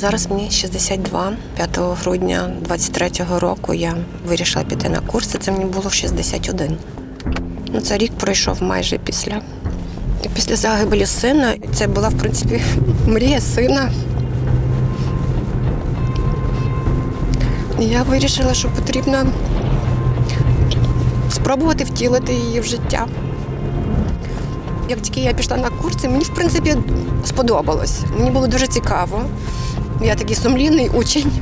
Зараз мені 62. 5 грудня 23-го року я вирішила піти на курси. Це мені було 61. Ну, це рік пройшов майже після. Після загибелі сина. Це була, в принципі, мрія сина. Я вирішила, що потрібно спробувати втілити її в життя. Як тільки я пішла на курси, мені в принципі сподобалось. Мені було дуже цікаво. Я такий сумлінний учень.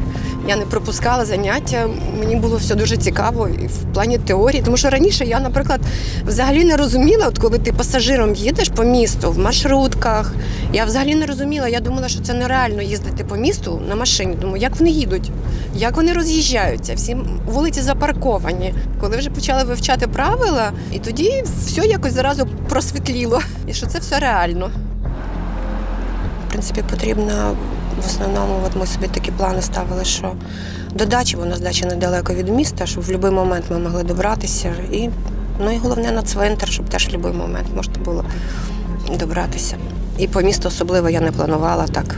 Я не пропускала заняття. Мені було все дуже цікаво і в плані теорії. Тому що раніше я, наприклад, взагалі не розуміла, от коли ти пасажиром їдеш по місту в маршрутках. Я взагалі не розуміла. Я думала, що це нереально їздити по місту на машині. Думаю, як вони їдуть, як вони роз'їжджаються, всі вулиці запарковані. Коли вже почали вивчати правила, і тоді все якось зразу просвітліло, і що це все реально. В принципі, потрібно в основному, от ми собі такі плани ставили, що до дачі, вона з дачі недалеко від міста, щоб в будь-який момент ми могли добратися. І, ну і головне на цвинтар, щоб теж в будь-який момент можна було добратися. І по місту особливо я не планувала так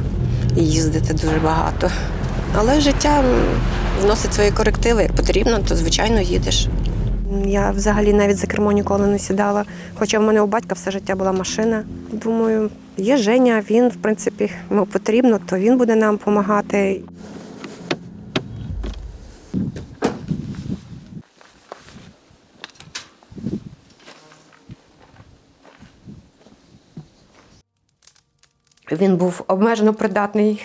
їздити дуже багато. Але життя вносить свої корективи. Як потрібно, то звичайно їдеш. Я взагалі навіть за кермо ніколи не сідала. Хоча в мене у батька все життя була машина. Думаю, є Женя, він, в принципі, йому потрібно, то він буде нам допомагати. Він був обмежено придатний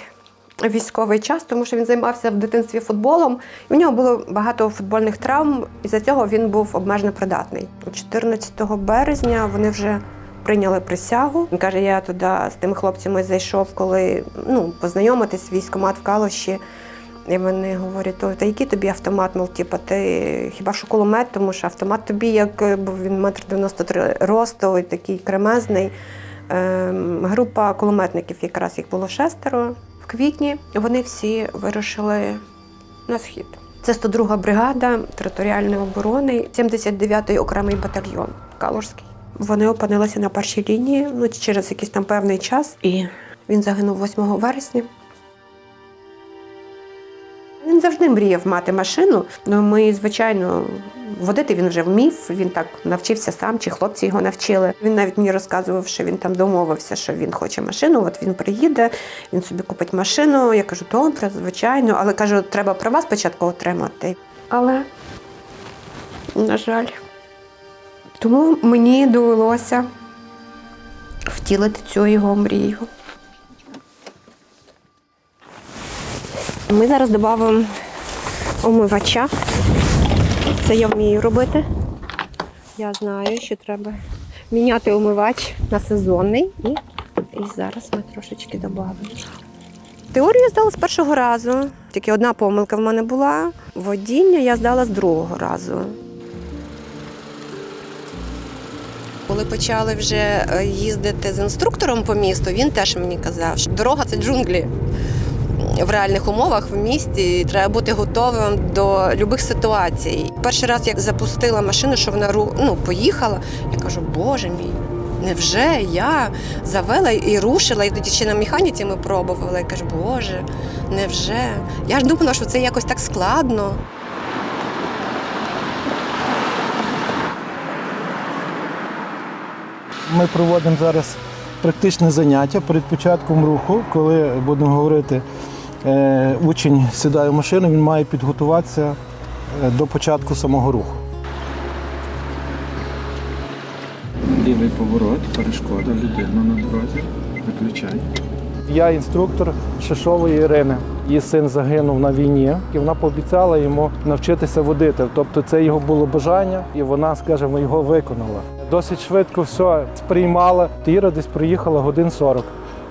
військовий час, тому що він займався в дитинстві футболом. І в нього було багато футбольних травм, і за цього він був обмежено придатний. 14 березня вони вже прийняли присягу. Він каже, я туди з тими хлопцями зайшов, коли ну, познайомитись, військомат в Калуші. І вони говорять, «Ой, та який тобі автомат? Мов, типу, ти хіба що кулемет, тому що автомат тобі, як е, бо він метр 93 росту, і такий кремезний. Ем, Група кулеметників, якраз їх було шестеро. В квітні вони всі вирушили на схід. Це 102 бригада територіальної оборони, 79-й окремий батальйон Калужський. Вони опинилися на першій лінії ну, через якийсь там певний час, і він загинув 8 вересня. Він завжди мріяв мати машину. Ну, ми, звичайно, водити він вже вмів. Він так навчився сам, чи хлопці його навчили. Він навіть мені розказував, що він там домовився, що він хоче машину. От він приїде, він собі купить машину. Я кажу, добре, звичайно, але кажу, треба права спочатку отримати. Але, на жаль, тому мені довелося втілити цю його мрію. Ми зараз додамо омивача. Це я вмію робити. Я знаю, що треба міняти омивач на сезонний. І, і зараз ми трошечки додамо. Теорію я здала з першого разу. Тільки одна помилка в мене була. Водіння я здала з другого разу. Коли почали вже е, їздити з інструктором по місту, він теж мені казав, що дорога це джунглі в реальних умовах в місті треба бути готовим до будь-яких ситуацій. Перший раз як запустила машину, що вона ну, поїхала, я кажу, боже мій. Невже я завела і рушила, і тоді ще на механіці ми пробували. Я кажу, боже, невже? Я ж думала, що це якось так складно. Ми проводимо зараз практичне заняття перед початком руху, коли будемо говорити, учень сідає в машину, він має підготуватися е, до початку самого руху. Лівий поворот, перешкода, людина на дорозі. Виключай. Я інструктор Шишової Ірини. Її син загинув на війні, і вона пообіцяла йому навчитися водити. Тобто це його було бажання, і вона, скажімо, його виконала. Досить швидко все сприймала. Іра десь приїхала годин 40.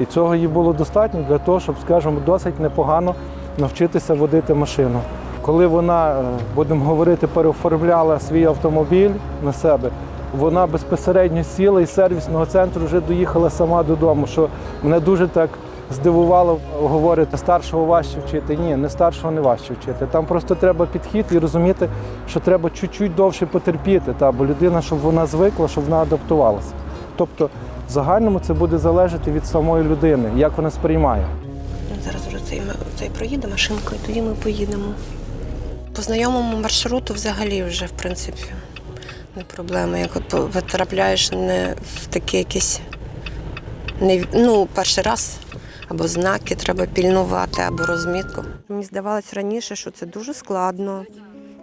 І цього їй було достатньо для того, щоб, скажімо, досить непогано навчитися водити машину. Коли вона, е, будемо говорити, переоформляла свій автомобіль на себе, вона безпосередньо сіла із сервісного центру вже доїхала сама додому, що мене дуже так здивувало говорити, старшого важче вчити. Ні, не старшого не важче вчити. Там просто треба підхід і розуміти, що треба чуть-чуть довше потерпіти, та, бо людина, щоб вона звикла, щоб вона адаптувалася. Тобто, в загальному це буде залежати від самої людини, як вона сприймає. Зараз вже цей, цей проїде машинка, і тоді ми поїдемо. По знайомому маршруту взагалі вже, в принципі, не проблема. Як от потрапляєш не в такі якісь не, ну, перший раз або знаки треба пільнувати, або розмітку. Мені здавалось раніше, що це дуже складно,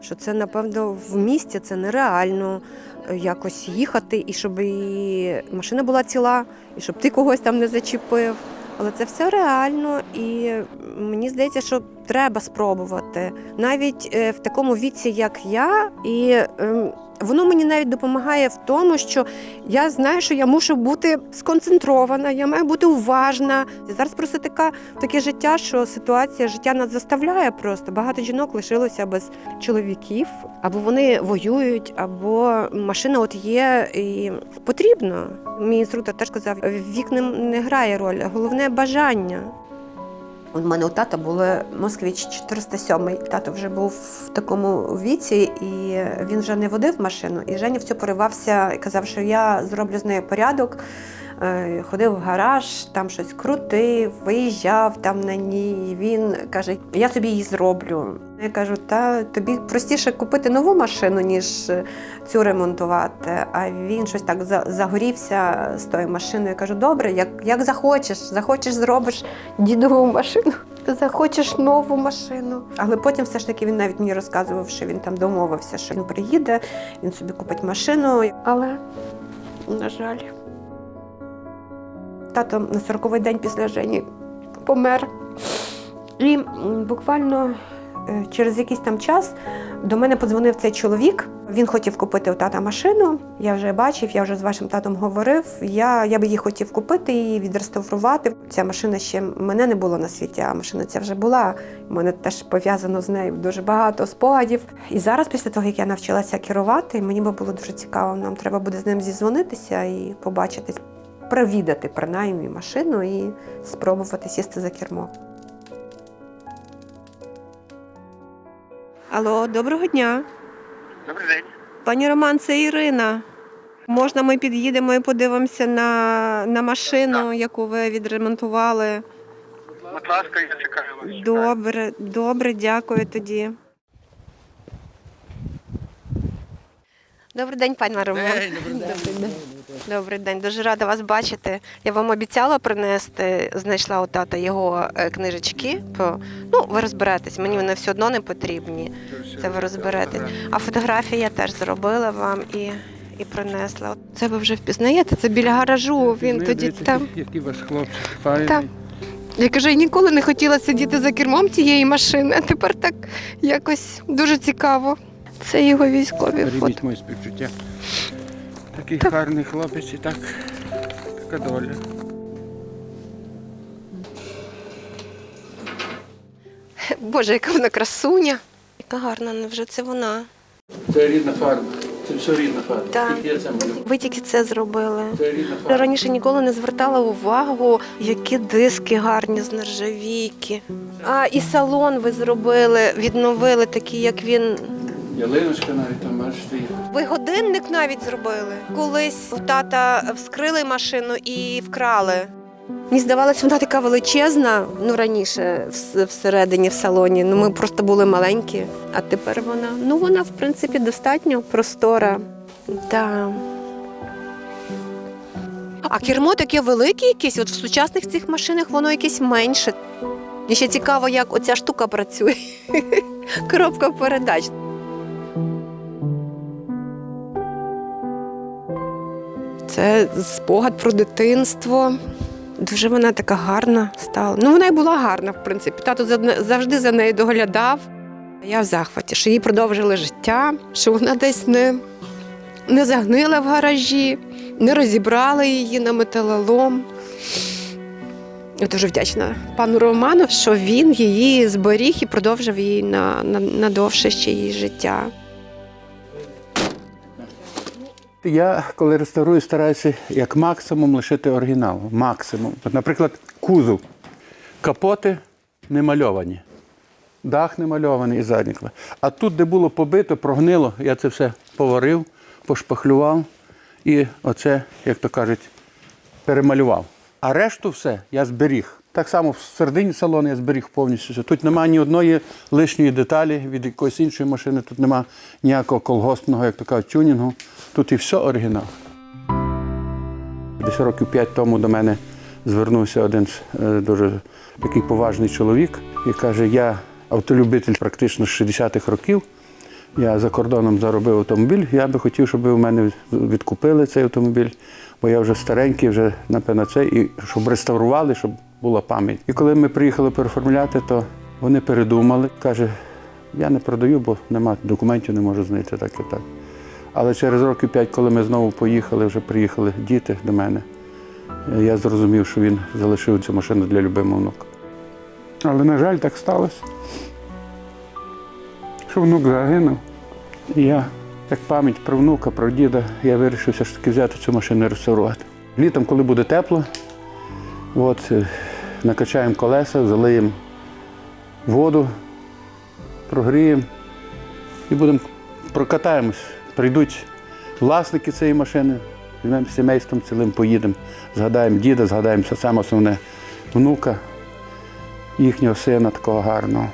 що це, напевно, в місті це нереально е, якось їхати, і щоб і машина була ціла, і щоб ти когось там не зачепив. Але це все реально, і мені здається, що треба спробувати. Навіть е, в такому віці, як я, і ем, воно мені навіть допомагає в тому, що я знаю, що я мушу бути сконцентрована, я маю бути уважна. Зараз просто така таке життя, що ситуація життя нас заставляє просто. Багато жінок лишилося без чоловіків, або вони воюють, або машина от є і потрібно. Мій інструктор теж казав, вік не, не грає роль, головне бажання. У мене у тата були Москвич 407. Тато вже був в такому віці, і він вже не водив машину. І Женя в цю поривався і казав, що я зроблю з нею порядок. Е, Ходив в гараж, там щось крутив, виїжджав там на ній. Він каже: Я собі її зроблю. Я кажу, та тобі простіше купити нову машину, ніж е, цю ремонтувати. А він щось так за- загорівся з тою машиною. Я кажу, добре, як, як захочеш, захочеш, зробиш дідову машину, захочеш нову машину. Але потім все ж таки він навіть мені розказував, що він там домовився, що він приїде, він собі купить машину. Але, на жаль, тато на 40-й день після Жені помер. І буквально е, через якийсь там час до мене подзвонив цей чоловік. Він хотів купити у тата машину. Я вже бачив, я вже з вашим татом говорив. Я, я би її хотів купити і відреставрувати. Ця машина ще мене не було на світі, а машина ця вже була. У мене теж пов'язано з нею дуже багато спогадів. І зараз, після того, як я навчилася керувати, мені би було дуже цікаво. Нам треба буде з ним зізвонитися і побачитись, провідати принаймні машину і спробувати сісти за кермо. Алло, доброго дня. Добрий день. Пані Роман, це Ірина. Можна ми під'їдемо і подивимося на, на машину, яку ви відремонтували? Будь ласка, я чекаю вас. Добре, добре, дякую тоді. Добрий день, пані Роман. Добрий день. Добрий день, дуже рада вас бачити. Я вам обіцяла принести, знайшла у тата його е, книжечки. По... Ну, ви розберетесь, мені вони все одно не потрібні. Це ви розберетесь. А фотографії я теж зробила вам і, і принесла. Це ви вже впізнаєте? Це біля гаражу. Він тоді там. Який ваш хлопчик файний. Так. Я кажу, я ніколи не хотіла сидіти за кермом цієї машини, а тепер так якось дуже цікаво. Це його військові фото. Моє співчуття. Такий гарний хлопець і так, така доля. Боже, яка вона красуня. Яка гарна, невже це вона? Це рідна фарба. Це все рідна фарба. Так. Тільки я це малюю. Ви тільки це зробили. Це рідна фарба. раніше ніколи не звертала увагу, які диски гарні з нержавійки. А і салон ви зробили, відновили такий, як він. Ялиночка навіть там є. Ви годинник навіть зробили. Колись у тата вскрили машину і вкрали. Мені здавалось, вона така величезна, ну раніше всередині в салоні. Ну ми просто були маленькі. А тепер вона, ну вона, в принципі, достатньо простора. Да. А кермо таке велике якесь, от в сучасних цих машинах воно якесь менше. І ще цікаво, як оця штука працює. Коробка передач. Це спогад про дитинство. Дуже вона така гарна стала. Ну, вона й була гарна, в принципі. Тато за- завжди за нею доглядав. Я в захваті, що їй продовжили життя, що вона десь не, не загнила в гаражі, не розібрали її на металолом. Я дуже вдячна пану Роману, що він її зберіг і продовжив її на, на, на довше ще її життя. Я, коли реставрую, стараюся як максимум лишити оригінал. Максимум. Наприклад, кузов. Капоти не мальовані. Дах не мальований і задні. А тут, де було побито, прогнило, я це все поварив, пошпахлював і оце, як то кажуть, перемалював. А решту все я зберіг. Так само всередині салону я зберіг повністю. Тут немає ні одної лишньої деталі від якоїсь іншої машини, тут немає ніякого колгоспного, як то кажуть, тюнінгу. Тут і все оригінал. Десь років п'ять тому до мене звернувся один е, дуже такий поважний чоловік і каже: я автолюбитель практично з 60-х років. Я за кордоном заробив автомобіль. Я би хотів, щоб ви у мене відкупили цей автомобіль, бо я вже старенький, вже напевно це, і щоб реставрували, щоб була пам'ять. І коли ми приїхали переформуляти, то вони передумали. Каже, я не продаю, бо нема документів, не можу знайти так і так. Але через років п'ять, коли ми знову поїхали, вже приїхали діти до мене, я зрозумів, що він залишив цю машину для любимого внука. Але, на жаль, так сталося, що внук загинув. І я, як пам'ять про внука, про діда, я вирішив все ж таки взяти цю машину і реставрувати. Літом, коли буде тепло, от, накачаємо колеса, залиємо воду, прогріємо і будемо прокатаємось. Прийдуть власники цієї машини, візьмемо сімейством цілим, поїдемо, згадаємо діда, згадаємо все саме основне внука, їхнього сина такого гарного.